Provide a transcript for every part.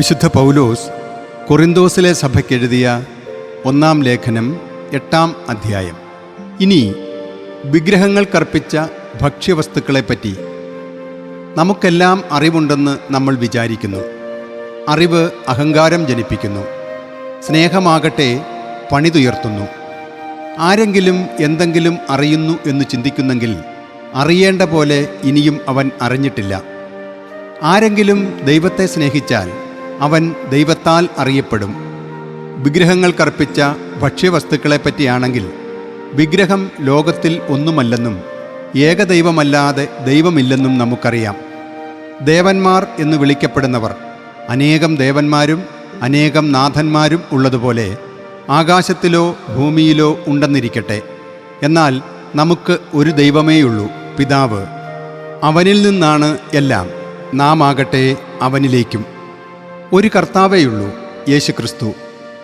വിശുദ്ധ പൗലോസ് കൊറിന്തോസിലെ സഭയ്ക്കെഴുതിയ ഒന്നാം ലേഖനം എട്ടാം അധ്യായം. ഇനി വിഗ്രഹങ്ങൾ കർപ്പിച്ച ഭക്ഷ്യവസ്തുക്കളെപ്പറ്റി നമുക്കെല്ലാം അറിവുണ്ടെന്ന് നമ്മൾ വിചാരിക്കുന്നു. അറിവ് അഹങ്കാരം ജനിപ്പിക്കുന്നു. സ്നേഹമാകട്ടെ പണിതുയർത്തുന്നു. ആരെങ്കിലും എന്തെങ്കിലും അറിയുന്നു എന്ന് ചിന്തിക്കുന്നെങ്കിൽ അറിയേണ്ട പോലെ ഇനിയും അവൻ അറിഞ്ഞിട്ടില്ല. ആരെങ്കിലും ദൈവത്തെ സ്നേഹിച്ചാൽ അവൻ ദൈവത്താൽ അറിയപ്പെടും. വിഗ്രഹങ്ങൾ കർപ്പിച്ച ഭക്ഷ്യവസ്തുക്കളെപ്പറ്റിയാണെങ്കിൽ വിഗ്രഹം ലോകത്തിൽ ഒന്നുമല്ലെന്നും ഏകദൈവമല്ലാതെ ദൈവമില്ലെന്നും നമുക്കറിയാം. ദേവന്മാർ എന്ന് വിളിക്കപ്പെടുന്നവർ അനേകം ദേവന്മാരും അനേകം നാഥന്മാരും ഉള്ളതുപോലെ ആകാശത്തിലോ ഭൂമിയിലോ ഉണ്ടെന്നിരിക്കട്ടെ. എന്നാൽ നമുക്ക് ഒരു ദൈവമേയുള്ളൂ പിതാവ്. അവനിൽ നിന്നാണ് എല്ലാം. നാം ആകട്ടെ അവനിലേക്കും. ഒരു കർത്താവേയുള്ളൂ യേശു ക്രിസ്തു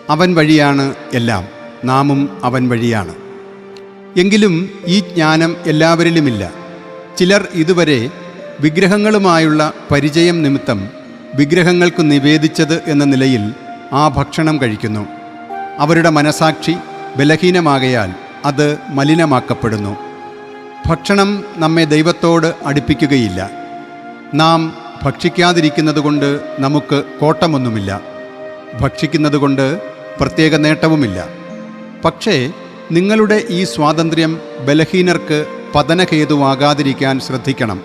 അവൻ വഴിയാണ് എല്ലാം. നാമും അവൻ വഴിയാണ്. എങ്കിലും ഈ ജ്ഞാനം എല്ലാവരിലുമില്ല. ചിലർ ഇതുവരെ വിഗ്രഹങ്ങളുമായുള്ള പരിചയം നിമിത്തം വിഗ്രഹങ്ങൾക്ക് നിവേദിച്ചത് എന്ന നിലയിൽ ആ ഭക്ഷണം കഴിക്കുന്നു. അവരുടെ മനസാക്ഷി ബലഹീനമാകയാൽ അത് മലിനമാക്കപ്പെടുന്നു. ഭക്ഷണം നമ്മെ ദൈവത്തോട് അടുപ്പിക്കുകയില്ല. നാം ഭക്ഷിക്കാതിരിക്കുന്നതുകൊണ്ട് നമുക്ക് കോട്ടമൊന്നുമില്ല. ഭക്ഷിക്കുന്നതുകൊണ്ട് പ്രത്യേക നേട്ടവുമില്ല. പക്ഷേ നിങ്ങളുടെ ഈ സ്വാതന്ത്ര്യം ബലഹീനർക്ക് പതനഹേതുവാകാതിരിക്കാൻ ശ്രദ്ധിക്കണം.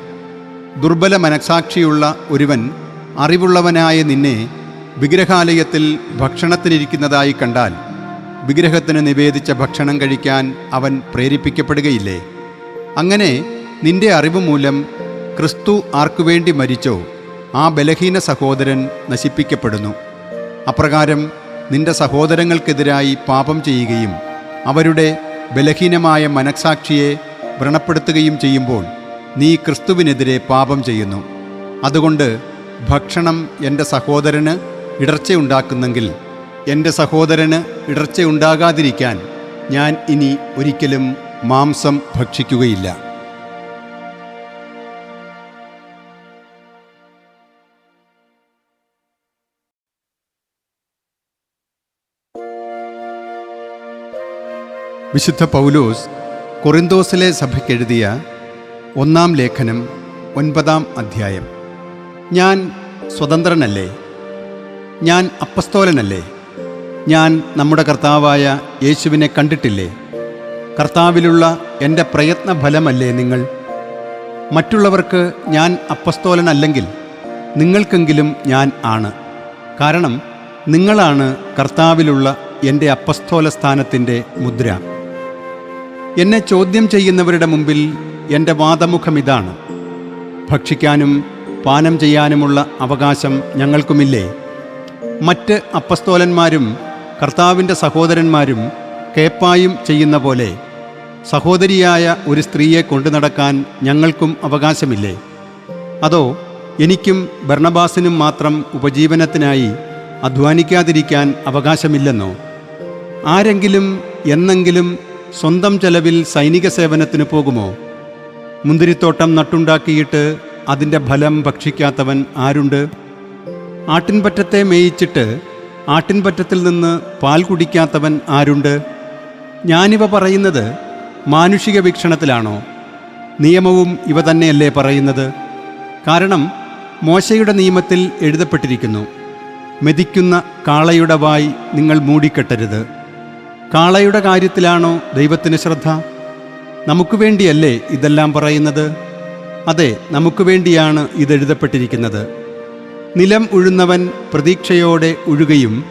ദുർബല മനസാക്ഷിയുള്ള ഒരുവൻ അറിവുള്ളവനായ നിന്നെ വിഗ്രഹാലയത്തിൽ ഭക്ഷണത്തിനിരിക്കുന്നതായി കണ്ടാൽ വിഗ്രഹത്തിന് നിവേദിച്ച ഭക്ഷണം കഴിക്കാൻ അവൻ പ്രേരിപ്പിക്കപ്പെടുകയില്ലേ? അങ്ങനെ നിന്റെ അറിവ് മൂലം ക്രിസ്തു ആർക്കുവേണ്ടി മരിച്ചോ ആ ബലഹീന സഹോദരൻ നശിപ്പിക്കപ്പെടുന്നു. അപ്രകാരം നിന്റെ സഹോദരങ്ങൾക്കെതിരായി പാപം ചെയ്യുകയും അവരുടെ ബലഹീനമായ മനസാക്ഷിയെ വ്രണപ്പെടുത്തുകയും ചെയ്യുമ്പോൾ നീ ക്രിസ്തുവിനെതിരെ പാപം ചെയ്യുന്നു. അതുകൊണ്ട് ഭക്ഷണം എന്റെ സഹോദരന് ഇടർച്ചയുണ്ടാക്കുന്നെങ്കിൽ എന്റെ സഹോദരന് ഇടർച്ചയുണ്ടാകാതിരിക്കാൻ ഞാൻ ഇനി ഒരിക്കലും മാംസം ഭക്ഷിക്കുകയില്ല. വിശുദ്ധ പൗലോസ് കൊറിന്തോസിലെ സഭയ്ക്കെഴുതിയ ഒന്നാം ലേഖനം ഒൻപതാം അധ്യായം. ഞാൻ സ്വതന്ത്രനല്ലേ? ഞാൻ അപ്പസ്തോലനല്ലേ? ഞാൻ നമ്മുടെ കർത്താവായ യേശുവിനെ കണ്ടിട്ടില്ലേ? കർത്താവിലുള്ള എന്റെ പ്രയത്ന ഫലമല്ലേ നിങ്ങൾ? മറ്റുള്ളവർക്ക് ഞാൻ അപ്പസ്തോലനല്ലെങ്കിൽ നിങ്ങൾക്കെങ്കിലും ഞാൻ ആണ്. കാരണം നിങ്ങളാണ് കർത്താവിലുള്ള എന്റെ അപ്പസ്തോല സ്ഥാനത്തിന്റെ മുദ്ര. എന്നെ ചോദ്യം ചെയ്യുന്നവരുടെ മുമ്പിൽ എന്റെ വാദമുഖം ഇതാണ്. ഭക്ഷിക്കാനും പാനം ചെയ്യാനുമുള്ള അവകാശം ഞങ്ങൾക്കുമില്ലേ? മറ്റ് അപ്പസ്തോലന്മാരും കർത്താവിന്റെ സഹോദരന്മാരും കേപ്പായും ചെയ്യുന്ന പോലെ സഹോദരിയായ ഒരു സ്ത്രീയെ കൊണ്ടു നടക്കാൻ ഞങ്ങൾക്കും അവകാശമില്ലേ? അതോ എനിക്കും ഭർണബാസിനും മാത്രം ഉപജീവനത്തിനായി അധ്വാനിക്കാതിരിക്കാൻ അവകാശമില്ലെന്നോ? ആരെങ്കിലും എന്നെങ്കിലും സ്വന്തം ചെലവിൽ സൈനിക സേവനത്തിന് പോകുമോ? മുന്തിരിത്തോട്ടം നട്ടുണ്ടാക്കിയിട്ട് അതിന്റെ ഫലം ഭക്ഷിക്കാത്തവൻ ആരുണ്ട്? ആട്ടിൻപറ്റത്തെ മേയിച്ചിട്ട് ആട്ടിൻപറ്റത്തിൽ നിന്ന് പാൽ കുടിക്കാത്തവൻ ആരുണ്ട്? ഞാനിവ പറയുന്നത് മാനുഷിക വീക്ഷണത്തിലാണോ? നിയമവും ഇവ തന്നെയല്ലേ പറയുന്നത്? കാരണം മോശയുടെ നിയമത്തിൽ എഴുതപ്പെട്ടിരിക്കുന്നു മെതിക്കുന്ന കാളയുടെ വായി നിങ്ങൾ മൂടിക്കെട്ടരുത്. കാളയുടെ കാര്യത്തിലാണോ ദൈവത്തിന് ശ്രദ്ധ? നമുക്ക് വേണ്ടിയല്ലേ ഇതെല്ലാം പറയുന്നത്? അതെ നമുക്ക് വേണ്ടിയാണ് ഇതെഴുതപ്പെട്ടിരിക്കുന്നത് നിലം ഉഴുന്നവൻ പ്രതീക്ഷയോടെ ഉഴുകയും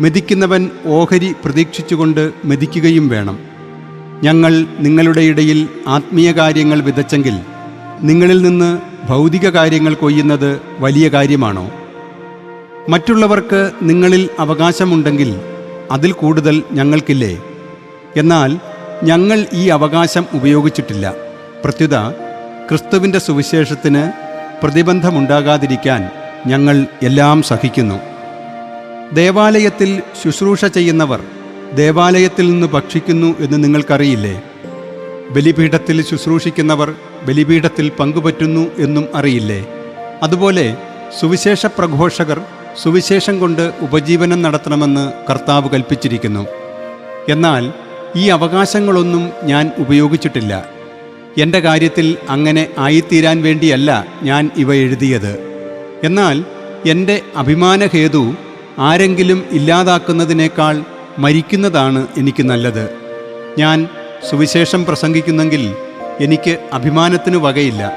മെതിക്കുന്നവൻ ഓഹരി പ്രതീക്ഷിച്ചുകൊണ്ട് മെതിക്കുകയും വേണം. ഞങ്ങൾ നിങ്ങളുടെ ഇടയിൽ ആത്മീയ കാര്യങ്ങൾ വിതച്ചെങ്കിൽ നിങ്ങളിൽ നിന്ന് ഭൗതിക കാര്യങ്ങൾ കൊയ്യുന്നത് വലിയ കാര്യമാണോ? മറ്റുള്ളവർക്ക് നിങ്ങളിൽ അവകാശമുണ്ടെങ്കിൽ അതിൽ കൂടുതൽ ഞങ്ങൾക്കില്ലേ? എന്നാൽ ഞങ്ങൾ ഈ അവകാശം ഉപയോഗിച്ചിട്ടില്ല. പ്രത്യുത ക്രിസ്തുവിന്റെ സുവിശേഷത്തിന് പ്രതിബന്ധമുണ്ടാകാതിരിക്കാൻ ഞങ്ങൾ എല്ലാം സഹിക്കുന്നു. ദേവാലയത്തിൽ ശുശ്രൂഷ ചെയ്യുന്നവർ ദേവാലയത്തിൽ നിന്ന് ഭക്ഷിക്കുന്നു എന്ന് നിങ്ങൾക്കറിയില്ലേ? ബലിപീഠത്തിൽ ശുശ്രൂഷിക്കുന്നവർ ബലിപീഠത്തിൽ പങ്കുപറ്റുന്നു എന്നും അറിയില്ലേ? അതുപോലെ സുവിശേഷ പ്രഘോഷകർ സുവിശേഷം കൊണ്ട് ഉപജീവനം നടത്തണമെന്ന് കർത്താവ് കൽപ്പിച്ചിരിക്കുന്നു. എന്നാൽ ഈ അവകാശങ്ങളൊന്നും ഞാൻ ഉപയോഗിച്ചിട്ടില്ല. എന്റെ കാര്യത്തിൽ അങ്ങനെ ആയിത്തീരാൻ വേണ്ടിയല്ല ഞാൻ ഇവ എഴുതിയത്. എന്നാൽ എന്റെ അഭിമാനഹേതു ആരെങ്കിലും ഇല്ലാതാക്കുന്നതിനേക്കാൾ മരിക്കുന്നതാണ് എനിക്ക് നല്ലത്. ഞാൻ സുവിശേഷം പ്രസംഗിക്കുന്നെങ്കിൽ എനിക്ക് അഭിമാനത്തിന് വകയില്ല.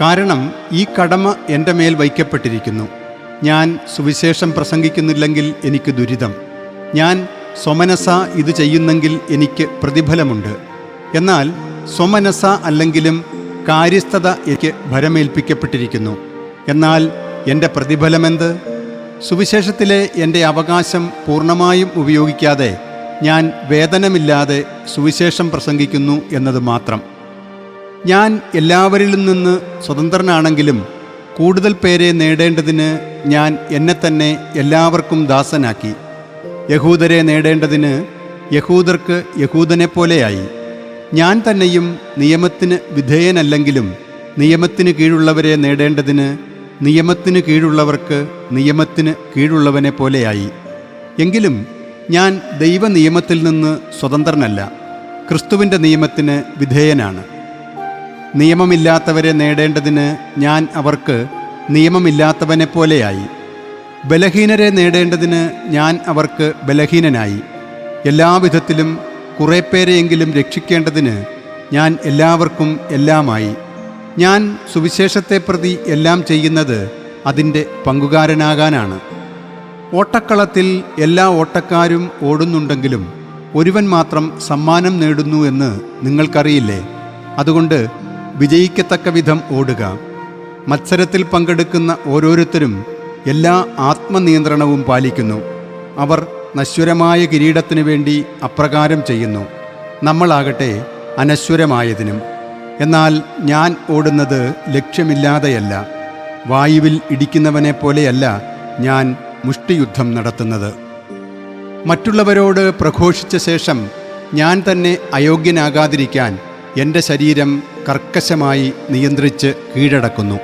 കാരണം ഈ കടമ എന്റെ മേൽ വയ്ക്കപ്പെട്ടിരിക്കുന്നു. ഞാൻ സുവിശേഷം പ്രസംഗിക്കുന്നില്ലെങ്കിൽ എനിക്ക് ദുരിതം. ഞാൻ സ്വമനസ ഇത് ചെയ്യുന്നെങ്കിൽ എനിക്ക് പ്രതിഫലമുണ്ട്. എന്നാൽ സ്വമനസ അല്ലെങ്കിലും കാര്യസ്ഥത എനിക്ക് ഭരമേൽപ്പിക്കപ്പെട്ടിരിക്കുന്നു. എന്നാൽ എന്റെ പ്രതിഫലമെന്ത്? സുവിശേഷത്തിലെ എന്റെ അവകാശം പൂർണമായും ഉപയോഗിക്കാതെ ഞാൻ വേതനമില്ലാതെ സുവിശേഷം പ്രസംഗിക്കുന്നു എന്നത് മാത്രം. ഞാൻ എല്ലാവരിലും നിന്ന് സ്വതന്ത്രനാണെങ്കിലും കൂടുതൽ പേരെ നേടേണ്ടതിന് ഞാൻ എന്നെ തന്നെ എല്ലാവർക്കും ദാസനാക്കി. യഹൂദരെ നേടേണ്ടതിന് യഹൂദർക്ക് യഹൂദനെ പോലെയായി. ഞാൻ തന്നെയും നിയമത്തിന് വിധേയനല്ലെങ്കിലും നിയമത്തിന് കീഴുള്ളവരെ നേടേണ്ടതിന് നിയമത്തിന് കീഴുള്ളവർക്ക് നിയമത്തിന് കീഴുള്ളവനെ പോലെയായി. എങ്കിലും ഞാൻ ദൈവനിയമത്തിൽ നിന്ന് സ്വതന്ത്രനല്ല. ക്രിസ്തുവിന്റെ നിയമത്തിന് വിധേയനാണ്. നിയമമില്ലാത്തവരെ നേടേണ്ടതിന് ഞാൻ അവർക്ക് നിയമമില്ലാത്തവനെ പോലെയായി ബലഹീനരെ നേടേണ്ടതിന് ഞാൻ അവർക്ക് ബലഹീനനായി. എല്ലാവിധത്തിലും കുറേ പേരെയെങ്കിലും രക്ഷിക്കേണ്ടതിന് ഞാൻ എല്ലാവർക്കും എല്ലാമായി. ഞാൻ സുവിശേഷത്തെ പ്രതി എല്ലാം ചെയ്യുന്നത് അതിന്റെ പങ്കുകാരനാകാനാണ്. ഓട്ടക്കളത്തിൽ എല്ലാ ഓട്ടക്കാരും ഓടുന്നുണ്ടെങ്കിലും ഒരുവൻ മാത്രം സമ്മാനം നേടുന്നു എന്ന് നിങ്ങൾക്കറിയില്ലേ? അതുകൊണ്ട് വിജയിക്കത്തക്ക വിധം ഓടുക. മത്സരത്തിൽ പങ്കെടുക്കുന്ന ഓരോരുത്തരും എല്ലാ ആത്മനിയന്ത്രണവും പാലിക്കുന്നു. അവർ നശ്വരമായ കിരീടത്തിനു വേണ്ടി അപ്രകാരം ചെയ്യുന്നു. നമ്മളാകട്ടെ അനശ്വരമായതിനും. എന്നാൽ ഞാൻ ഓടുന്നത് ലക്ഷ്യമില്ലാതെയല്ല. വായുവിൽ ഇടിക്കുന്നവനെ പോലെയല്ല ഞാൻ മുഷ്ടിയുദ്ധം നടത്തുന്നത്. മറ്റുള്ളവരോട് പ്രഘോഷിച്ച ശേഷം ഞാൻ തന്നെ അയോഗ്യനാകാതിരിക്കാൻ എന്റെ ശരീരം കർക്കശമായി നിയന്ത്രിച്ച് കീഴടക്കുന്നു.